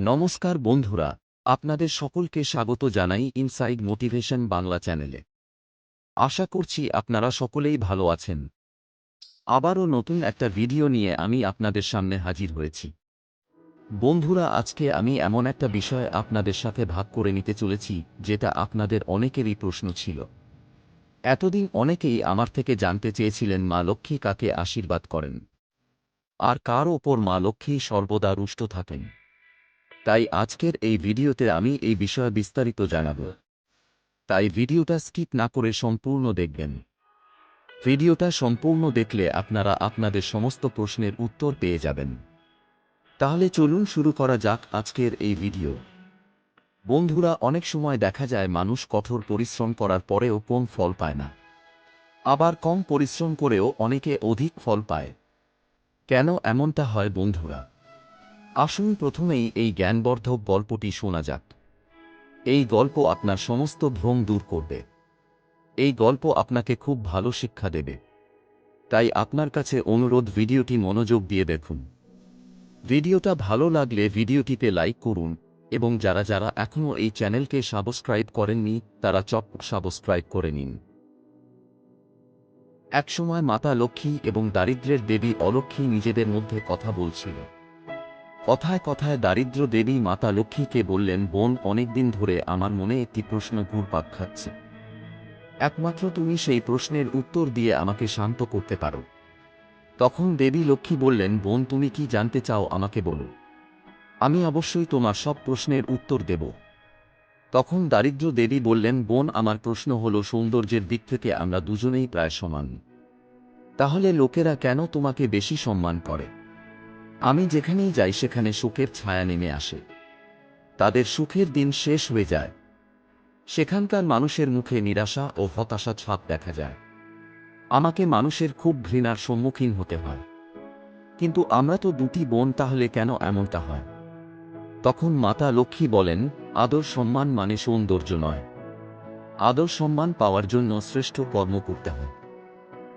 নমস্কার বন্ধুরা, আপনাদের সকলকে স্বাগত জানাই ইনসাইড মোটিভেশন বাংলা চ্যানেলে। আশা করছি আপনারা সকলেই ভালো আছেন। আবারও নতুন একটা ভিডিও নিয়ে আমি আপনাদের সামনে হাজির হয়েছি। বন্ধুরা, আজকে আমি এমন একটা বিষয় আপনাদের সাথে ভাগ করে নিতে চলেছি, যেটা আপনাদের অনেকেরই প্রশ্ন ছিল। এতদিন অনেকেই আমার থেকে জানতে চেয়েছিলেন মা লক্ষ্মী কাকে আশীর্বাদ করেন। আর কার ওপর মা লক্ষ্মী সর্বদা রুষ্ট থাকেন? তাই আজকের এই ভিডিওতে আমি এই বিষয়ে বিস্তারিত জানাব। তাই ভিডিওটা স্কিপ না করে সম্পূর্ণ দেখবেন। ভিডিওটা সম্পূর্ণ দেখলে আপনারা আপনাদের সমস্ত প্রশ্নের উত্তর পেয়ে যাবেন। তাহলে চলুন শুরু করা যাক আজকের এই ভিডিও। বন্ধুরা, অনেক সময় দেখা যায় মানুষ কঠোর পরিশ্রম করার পরেও কোন ফল পায় না। আবার কম পরিশ্রম করেও অনেকে অধিক ফল পায়। কেন এমনটা হয় বন্ধুরা? আসুন প্রথমেই এই জ্ঞানবর্ধক গল্পটি শোনা যাক। এই গল্প আপনার সমস্ত ভ্রম দূর করবে। এই গল্প আপনাকে খুব ভালো শিক্ষা দেবে। তাই আপনার কাছে অনুরোধ, ভিডিওটি মনোযোগ দিয়ে দেখুন। ভিডিওটা ভালো লাগলে ভিডিওটিতে লাইক করুন এবং যারা যারা এখনও এই চ্যানেলকে সাবস্ক্রাইব করেননি, তারা চপ সাবস্ক্রাইব করে নিন। একসময় মাতা লক্ষ্মী এবং দারিদ্র্যের দেবী অলক্ষ্মী নিজেদের মধ্যে কথা বলছিল। কথায় কথায় দারিদ্র দেবী মাতা লক্ষ্মীকে বললেন, বোন, অনেকদিন ধরে আমার মনে একটি প্রশ্ন ঘুরপাক খাচ্ছে। একমাত্র তুমি সেই প্রশ্নের উত্তর দিয়ে আমাকে শান্ত করতে পারো। তখন দেবী লক্ষ্মী বললেন, বোন, তুমি কি জানতে চাও আমাকে বলো। আমি অবশ্যই তোমার সব প্রশ্নের উত্তর দেব। তখন দারিদ্র দেবী বললেন, বোন, আমার প্রশ্ন হল সৌন্দর্যের দিক থেকে আমরা দুজনেই প্রায় সমান। তাহলে লোকেরা কেন তোমাকে বেশি সম্মান করে? আমি যেখানেই যাই সেখানে সুখের ছায়া নেমে আসে। তাদের সুখের দিন শেষ হয়ে যায়। সেখানকার মানুষের মুখে নিরাশা ও হতাশা ছাপ দেখা যায়। আমাকে মানুষের খুব ঘৃণার সম্মুখীন হতে হয়। কিন্তু আমরা তো দুটি বোন, তাহলে কেন এমনটা হয়? তখন মাতা লক্ষ্মী বলেন, আদর সম্মান মানে সৌন্দর্য নয়। আদর সম্মান পাওয়ার জন্য শ্রেষ্ঠ কর্ম করতে হয়।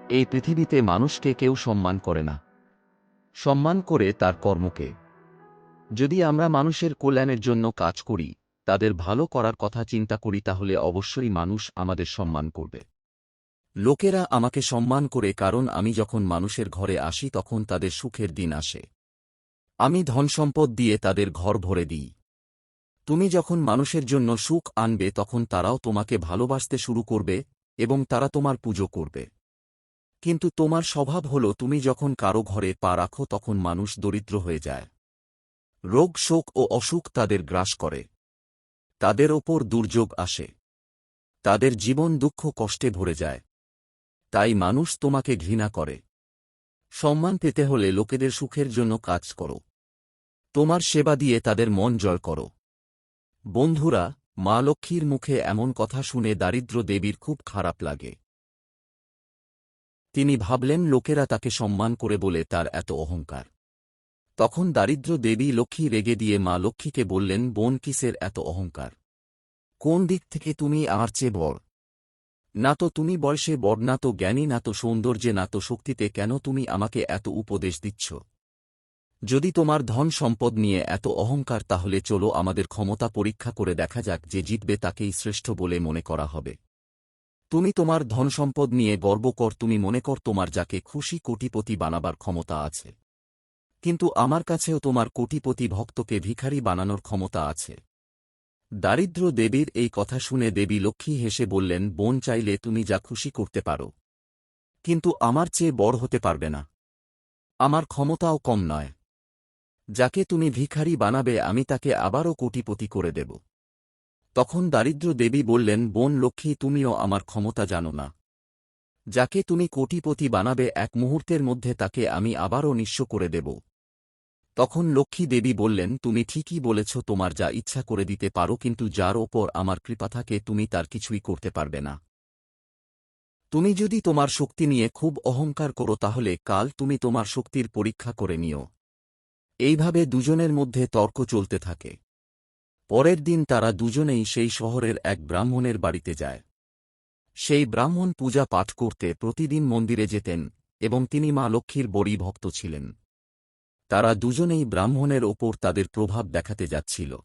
এই পৃথিবীতে মানুষকে কেউ সম্মান করে না। সম্মান করে তার কর্মকে। যদি আমরা মানুষের কল্যাণের জন্য কাজ করি, তাদের ভালো করার কথা চিন্তা করি, তাহলে অবশ্যই মানুষ আমাদের সম্মান করবে। লোকেরা আমাকে সম্মান করে কারণ আমি যখন মানুষের ঘরে আসি, তখন তাদের সুখের দিন আসে। আমি ধনসম্পদ দিয়ে তাদের ঘর ভরে দিই। তুমি যখন মানুষের জন্য সুখ আনবে, তখন তারাও তোমাকে ভালোবাসতে শুরু করবে এবং তারা তোমার পুজো করবে। কিন্তু তোমার স্বভাব হল, তুমি যখন কারও ঘরে পা রাখো, তখন মানুষ দরিদ্র হয়ে যায়। রোগ, শোক ও অসুখ তাদের গ্রাস করে। তাদের ওপর দুর্যোগ আসে। তাদের জীবন দুঃখ কষ্টে ভরে যায়। তাই মানুষ তোমাকে ঘৃণা করে। সম্মান পেতে হলে লোকেদের সুখের জন্য কাজ করো। তোমার সেবা দিয়ে তাদের মন জয় করো। বন্ধুরা, মা লক্ষ্মীর মুখে এমন কথা শুনে দারিদ্র দেবীর খুব খারাপ লাগে। তিনি ভাবলেন, লোকেরা তাকে সম্মান করে বলে তার এত অহংকার। তখন দারিদ্র দেবী লক্ষ্মী রেগে দিয়ে মা লক্ষ্মীকে বললেন, বোন, কিসের এত অহংকার? কোন দিক থেকে তুমি আর চেয়ে বড়? না তো তুমি বয়সে বড়, না তো জ্ঞানী, না তো সৌন্দর্যে, না তো শক্তিতে কেন তুমি আমাকে এত উপদেশ দিচ্ছ? যদি তোমার ধন সম্পদ নিয়ে এত অহংকার, তাহলে চলো আমাদের ক্ষমতা পরীক্ষা করে দেখা যাক যে জিতবে তাকেই শ্রেষ্ঠ বলে মনে করা হবে। তুমি তোমার ধনসম্পদ নিয়ে গর্ব কর, তুমি মনে কর তোমার যাকে খুশি কোটিপতি বানাবার ক্ষমতা আছে। কিন্তু আমার কাছেও তোমার কোটিপতি ভক্তকে ভিখারি বানানোর ক্ষমতা আছে। দারিদ্র দেবীর এই কথা শুনে দেবী লক্ষ্মী হেসে বললেন, বোন চাইলে তুমি যা খুশি করতে পারো। কিন্তু আমার চেয়ে বড় হতে পারবে না। আমার ক্ষমতাও কম নয়। যাকে তুমি ভিখারি বানাবে, আমি তাকে আবারও কোটিপতি করে দেব। তখন দারিদ্র দেবী বললেন, বোন লক্ষ্মী, তুমিও আমার ক্ষমতা জানো না। যাকে তুমি কোটিপতি বানাবে, এক মুহূর্তের মধ্যে তাকে আমি আবারও নিঃস্ব করে দেব। তখন লক্ষ্মী দেবী বললেন, তুমি ঠিকই বলেছ, তোমার যা ইচ্ছা করে দিতে পারো, কিন্তু যার ওপর আমার কৃপা থাকে, তুমি তার কিছুই করতে পারবে না। তুমি যদি তোমার শক্তি নিয়ে খুব অহংকার করো, তাহলে কাল তুমি তোমার শক্তির পরীক্ষা করে নিও। এইভাবে দুজনের মধ্যে তর্ক চলতে থাকে। পরের দিন তারা দুজনেই সেই শহরের এক ব্রাহ্মণের বাড়িতে যায়। সেই ব্রাহ্মণ পূজা পাঠ করতে প্রতিদিন মন্দিরে যেতেন এবং তিনি মা লক্ষ্মীর বড়ি ভক্ত ছিলেন। তারা দুজনেই ব্রাহ্মণের ওপর তাদের প্রভাব দেখাতে যাচ্ছিল।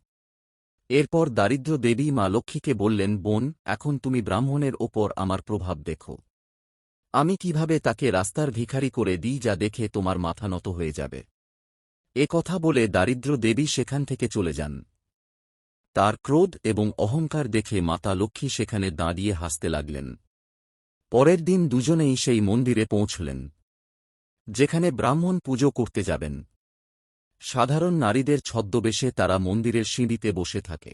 এরপর দারিদ্র দেবী মা লক্ষ্মীকে বললেন, বোন, এখন তুমি ব্রাহ্মণের ওপর আমার প্রভাব দেখো। আমি কীভাবে তাকে রাস্তার ভিখারি করে দিই যা দেখে তোমার মাথা নত হয়ে যাবে? এ কথা বলে দারিদ্র দেবী সেখান থেকে চলে যান। তার ক্রোধ এবং অহংকার দেখে মাতা লক্ষ্মী সেখানে দাঁড়িয়ে হাসতে লাগলেন। পরের দিন দুজনেই সেই মন্দিরে পৌঁছলেন, যেখানে ব্রাহ্মণ পুজো করতে যাবেন। সাধারণ নারীদের ছদ্মবেশে তারা মন্দিরের সিঁড়িতে বসে থাকে।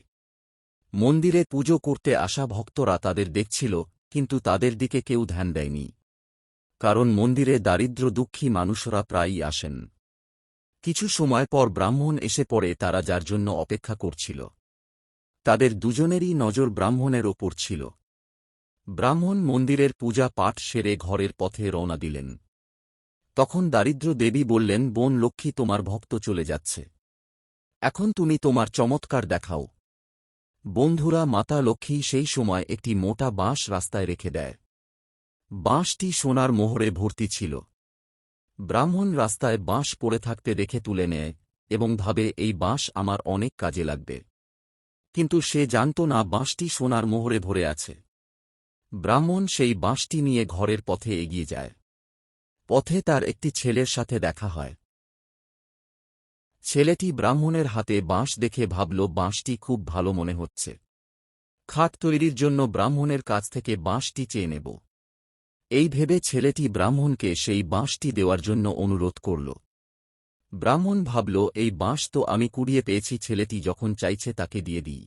মন্দিরে পুজো করতে আসা ভক্তরা তাদের দেখছিল, কিন্তু তাদের দিকে কেউ ধ্যান দেয়নি। কারণ মন্দিরে দারিদ্র দুঃখী মানুষরা প্রায়ই আসেন। কিছু সময় পর ব্রাহ্মণ এসে পড়ে তারা যার জন্য অপেক্ষা করছিল। তাদের দুজনেরই নজর ব্রাহ্মণের ওপর ছিল। ব্রাহ্মণ মন্দিরের পূজা পাঠ সেরে ঘরের পথে রওনা দিলেন। তখন দারিদ্র দেবী বললেন, বোন লক্ষ্মী, তোমার ভক্ত চলে যাচ্ছে। এখন তুমি তোমার চমৎকার দেখাও। বন্ধুরা, মাতা লক্ষ্মী সেই সময় একটি মোটা বাঁশ রাস্তায় রেখে দেয়। বাঁশটি সোনার মোহরে ভর্তি ছিল। ব্রাহ্মণ রাস্তায় বাঁশ পড়ে থাকতে দেখে তুলে নেয় এবং ভাবে, এই বাঁশ আমার অনেক কাজে লাগবে। কিন্তু সে জানত না বাঁশটি সোনার মোহরে ভরে আছে। ব্রাহ্মণ সেই বাঁশটি নিয়ে ঘরের পথে এগিয়ে যায়। পথে তার একটি ছেলের সাথে দেখা হয়। ছেলেটি ব্রাহ্মণের হাতে বাঁশ দেখে ভাবল, বাঁশটি খুব ভালো মনে হচ্ছে। খাট তৈরির জন্য ব্রাহ্মণের কাছ থেকে বাঁশটি চেয়ে নেব। এই ভেবে ছেলেটি ব্রাহ্মণকে সেই বাঁশটি দেওয়ার জন্য অনুরোধ করল। ব্রাহ্মণ ভাবল, এই বাঁশ তো আমি কুড়িয়ে পেয়েছি, ছেলেটি যখন চাইছে তাকে দিয়ে দিই।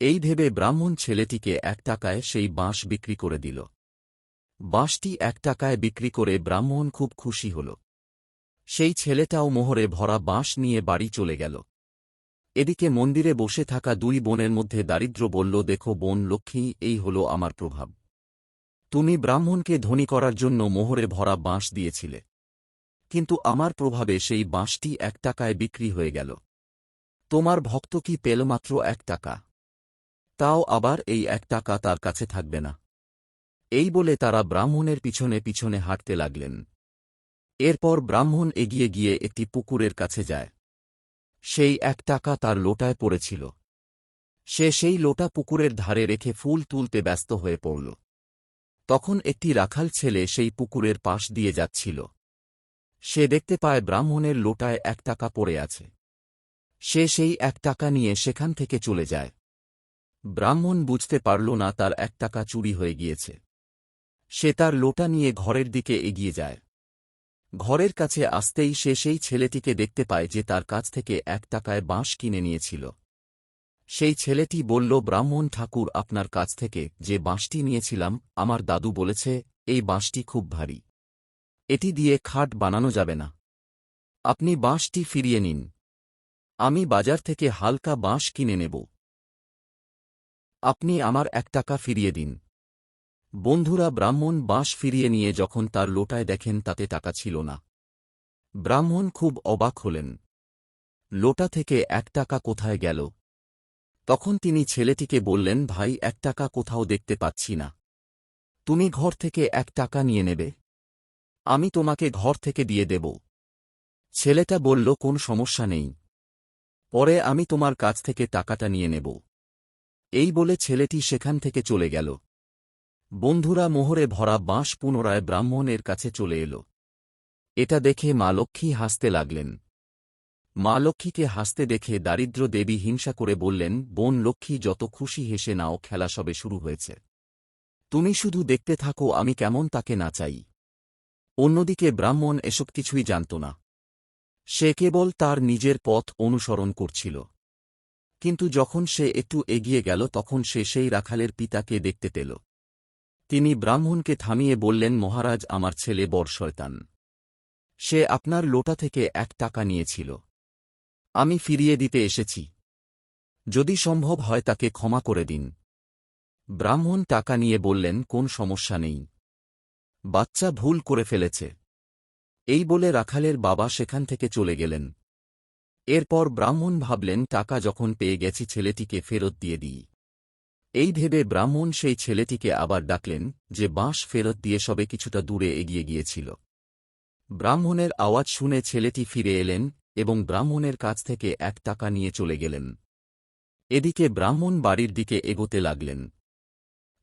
এই ভেবে ব্রাহ্মণ ছেলেটিকে এক টাকায় সেই বাঁশ বিক্রি করে দিল। বাঁশটি এক টাকায় বিক্রি করে ব্রাহ্মণ খুব খুশি হল। সেই ছেলেটাও মোহরে ভরা বাঁশ নিয়ে বাড়ি চলে গেল। এদিকে মন্দিরে বসে থাকা দুই বোনের মধ্যে দারিদ্র বলল, দেখো বোন লক্ষ্মী, এই হল আমার প্রভাব। তুমি ব্রাহ্মণকে ধনী করার জন্য মোহরে ভরা বাঁশ দিয়েছিলে। কিন্তু আমার প্রভাবে সেই বাঁশটি এক টাকায় বিক্রি হয়ে গেল। তোমার ভক্ত কি পেল মাত্র এক টাকা? তাও আবার এই এক টাকা তার কাছে থাকবে না। এই বলে তারা ব্রাহ্মণের পিছনে পিছনে হাঁটতে লাগলেন। এরপর ব্রাহ্মণ এগিয়ে গিয়ে একটি পুকুরের কাছে যায়। সেই এক টাকা তার লোটায় পড়েছিল। সে সেই লোটা পুকুরের ধারে রেখে ফুল তুলতে ব্যস্ত হয়ে পড়ল। তখন একটি রাখাল ছেলে সেই পুকুরের পাশ দিয়ে যাচ্ছিল। সে দেখতে পায় ব্রাহ্মণের লোটায় এক টাকা পড়ে আছে। সে সেই এক টাকা নিয়ে সেখান থেকে চলে যায়। ব্রাহ্মণ বুঝতে পারল না তার এক টাকা চুরি হয়ে গিয়েছে। সে তার লোটা নিয়ে ঘরের দিকে এগিয়ে যায়। ঘরের কাছে আসতেই সে সেই ছেলেটিকে দেখতে পায় যে তার কাছ থেকে এক টাকায় বাঁশ কিনে নিয়েছিল। সেই ছেলেটি বলল, ব্রাহ্মণ ঠাকুর, আপনার কাছ থেকে যে বাঁশটি নিয়েছিলাম, আমার দাদু বলেছে, এই বাঁশটি খুব ভারী। এটি দিয়ে খাট বানানো যাবে না। আপনি বাঁশটি ফিরিয়ে নিন। আমি বাজার থেকে হালকা বাঁশ কিনে নেব। আপনি আমার এক টাকা ফিরিয়ে দিন। বন্ধুরা ব্রাহ্মণ বাঁশ ফিরিয়ে নিয়ে যখন তার লোটায় দেখেন তাতে টাকা ছিল না। ব্রাহ্মণ খুব অবাক হলেন। লোটা থেকে এক টাকা কোথায় গেল? তখন তিনি ছেলেটিকে বললেন, ভাই, এক টাকা কোথাও দেখতে পাচ্ছি না। তুমি ঘর থেকে এক টাকা নিয়ে নেবে? আমি তোমাকে ঘর থেকে দিয়ে দেব। ছেলেটা বলল, কোন সমস্যা নেই। পরে আমি তোমার কাছ থেকে টাকাটা নিয়ে নেব। এই বলে ছেলেটি সেখান থেকে চলে গেল। বন্ধুরা মোহরে ভরা বাঁশ পুনরায় ব্রাহ্মণের কাছে চলে এল। এটা দেখে মা লক্ষ্মী হাসতে লাগলেন। মা লক্ষ্মীকে হাসতে দেখে দারিদ্র দেবী হিংসা করে বললেন, বোন লক্ষ্মী, যত খুশি হেসে নাও, খেলা সবে শুরু হয়েছে। তুমি শুধু দেখতে থাকো, আমি কেমন তাকে নাচাই অন্যদিকে ব্রাহ্মণ এসব কিছুই জানত না। সে কেবল তার নিজের পথ অনুসরণ করছিল। কিন্তু যখন সে একটু এগিয়ে গেল, তখন সে সেই রাখালের পিতাকে দেখতে পেল। তিনি ব্রাহ্মণকে থামিয়ে বললেন, মহারাজ, আমার ছেলে বর শয়তান। সে আপনার লোটা থেকে এক টাকা নিয়েছিল। আমি ফিরিয়ে দিতে এসেছি। যদি সম্ভব হয় তাকে ক্ষমা করে দিন। ব্রাহ্মণ টাকা নিয়ে বললেন, কোন সমস্যা নেই। বাচ্চা ভুল করে ফেলেছে। এই বলে রাখালের বাবা সেখান থেকে চলে গেলেন। এরপর ব্রাহ্মণ ভাবলেন, টাকা যখন পেয়ে গেছি ছেলেটিকে ফেরত দিয়ে দিই। এই ভেবে ব্রাহ্মণ সেই ছেলেটিকে আবার ডাকলেন যে বাঁশ ফেরত দিয়ে সবে কিছুটা দূরে এগিয়ে গিয়েছিল। ব্রাহ্মণের আওয়াজ শুনে ছেলেটি ফিরে এলেন এবং ব্রাহ্মণের কাছ থেকে এক টাকা নিয়ে চলে গেলেন। এদিকে ব্রাহ্মণ বাড়ির দিকে এগোতে লাগলেন।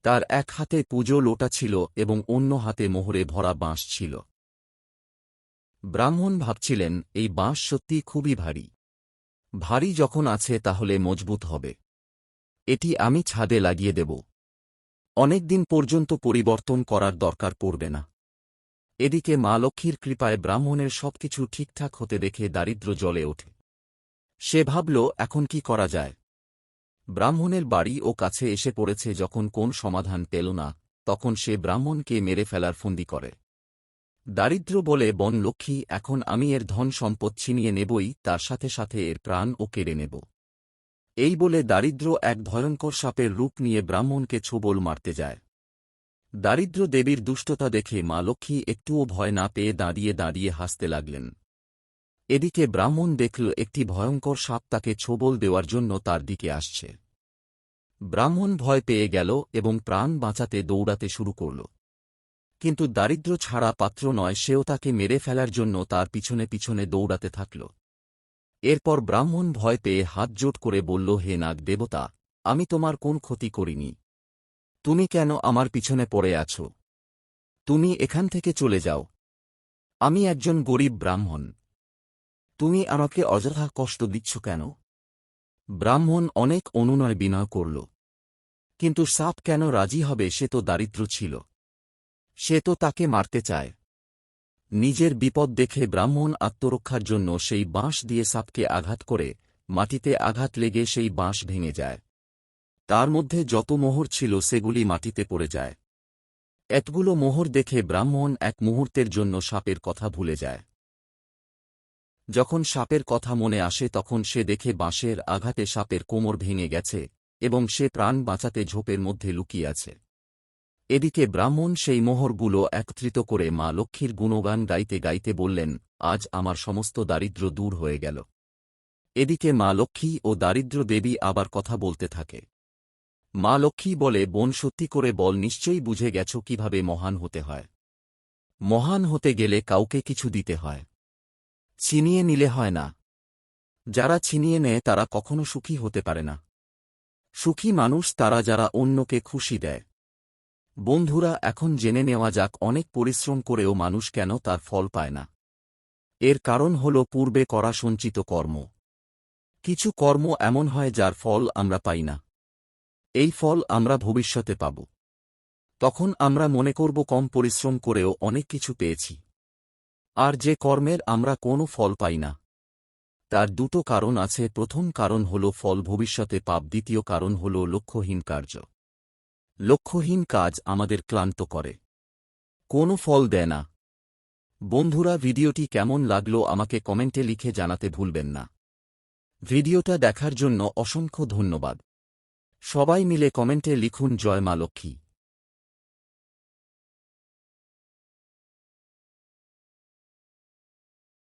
তার এক হাতে পুজো লোটা ছিল এবং অন্য হাতে মোহরে ভরা বাঁশ ছিল। ব্রাহ্মণ ভাবছিলেন, এই বাঁশ সত্যি খুবই ভারী। ভারী যখন আছে তাহলে মজবুত হবে। এটি আমি ছাদে লাগিয়ে দেব। অনেক দিন পর্যন্ত পরিবর্তন করার দরকার পড়বে না। এদিকে মা লক্ষ্মীর কৃপায় ব্রাহ্মণের সবকিছু ঠিকঠাক হতে দেখে দারিদ্র জলে ওঠে। সে ভাবল, এখন কি করা যায়? ব্রাহ্মণের বাড়ি ও কাছে এসে পড়েছে যখন কোন সমাধান পেল না, তখন সে ব্রাহ্মণকে মেরে ফেলার ফন্দি করে। দারিদ্র বলে, বন লক্ষ্মী, এখন আমি এর ধন সম্পদ ছিনিয়ে নেবই, তার সাথে সাথে এর প্রাণ ও কেড়ে নেব। এই বলে দারিদ্র এক ভয়ঙ্কর সাপের রূপ নিয়ে ব্রাহ্মণকে ছোবল মারতে যায়। দারিদ্র দেবীর দুষ্টতা দেখে মা লক্ষ্মী একটুও ভয় না পেয়ে দাঁড়িয়ে দাঁড়িয়ে হাসতে লাগলেন। এদিকে ব্রাহ্মণ দেখল একটি ভয়ঙ্কর সাপ তাকে ছোবল দেওয়ার জন্য তার দিকে আসছে। ব্রাহ্মণ ভয় পেয়ে গেল এবং প্রাণ বাঁচাতে দৌড়াতে শুরু করল। কিন্তু দারিদ্র ছাড়া পাত্র নয়, সেও তাকে মেরে ফেলার জন্য তার পিছনে পিছনে দৌড়াতে থাকল। এরপর ব্রাহ্মণ ভয় পেয়ে হাত জোট করে বলল, হে নাগ দেবতা, আমি তোমার কোন ক্ষতি করিনি। তুমি কেন আমার পিছনে পড়ে আছো? তুমি এখান থেকে চলে যাও। আমি একজন গরিব ব্রাহ্মণ। তুমি আমাকে অযথা কষ্ট দিচ্ছ কেন? ব্রাহ্মণ অনেক অনুনয় বিনয় করল। কিন্তু সাপ কেন রাজি হবে সে তো দারিদ্র ছিল। সে তো তাকে মারতে চায়। নিজের বিপদ দেখে ব্রাহ্মণ আত্মরক্ষার জন্য সেই বাঁশ দিয়ে সাপকে আঘাত করে মাটিতে আঘাত লেগে সেই বাঁশ ভেঙে যায়। তার মধ্যে যত মোহর ছিল সেগুলি মাটিতে পড়ে যায়। এতগুলো মোহর দেখে ব্রাহ্মণ এক মুহূর্তের জন্য সাপের কথা ভুলে যায়। যখন সাপের কথা মনে আসে তখন সে দেখে বাঁশের আঘাতে সাপের কোমর ভেঙে গেছে এবং সে প্রাণ বাঁচাতে ঝোপের মধ্যে লুকিয়ে আছে। এদিকে ব্রাহ্মণ সেই মোহরগুলো একত্রিত করে মা লক্ষ্মীর গুণগান গাইতে গাইতে বললেন, আজ আমার সমস্ত দারিদ্র দূর হয়ে গেল। এদিকে মা লক্ষ্মী ও দারিদ্র দেবী আবার কথা বলতে থাকে। মা লক্ষ্মী বলে, বোন, সত্যি করে বল, নিশ্চয়ই বুঝে গেছ কীভাবে মহান হতে হয়। মহান হতে গেলে কাউকে কিছু দিতে হয়। ছিনিয়ে নিলে হয় না। যারা ছিনিয়ে নেয়, তারা কখনো সুখী হতে পারে না। সুখী মানুষ তারা যারা অন্যকে খুশি দেয়। বন্ধুরা, এখন জেনে নেওয়া যাক অনেক পরিশ্রম করেও মানুষ কেন তার ফল পায় না। এর কারণ হল পূর্বে করা সঞ্চিত কর্ম। কিছু কর্ম এমন হয় যার ফল আমরা পাই না। এই ফল আমরা ভবিষ্যতে পাব। তখন আমরা মনে করব কম পরিশ্রম করেও অনেক কিছু পেয়েছি। আর যে কর্মের আমরা কোনো ফল পাই না। তার দুটো কারণ আছে। প্রথম কারণ হল ফল ভবিষ্যতে পাপ। দ্বিতীয় কারণ হল লক্ষ্যহীন কার্য। লক্ষ্যহীন কাজ আমাদের ক্লান্ত করে। কোনো ফল দেয় না। বন্ধুরা, ভিডিওটি কেমন লাগল আমাকে কমেন্টে লিখে জানাতে ভুলবেন না। ভিডিওটা দেখার জন্য অসংখ্য ধন্যবাদ। সবাই মিলে কমেন্টে লিখুন, জয় মা লক্ষ্মী।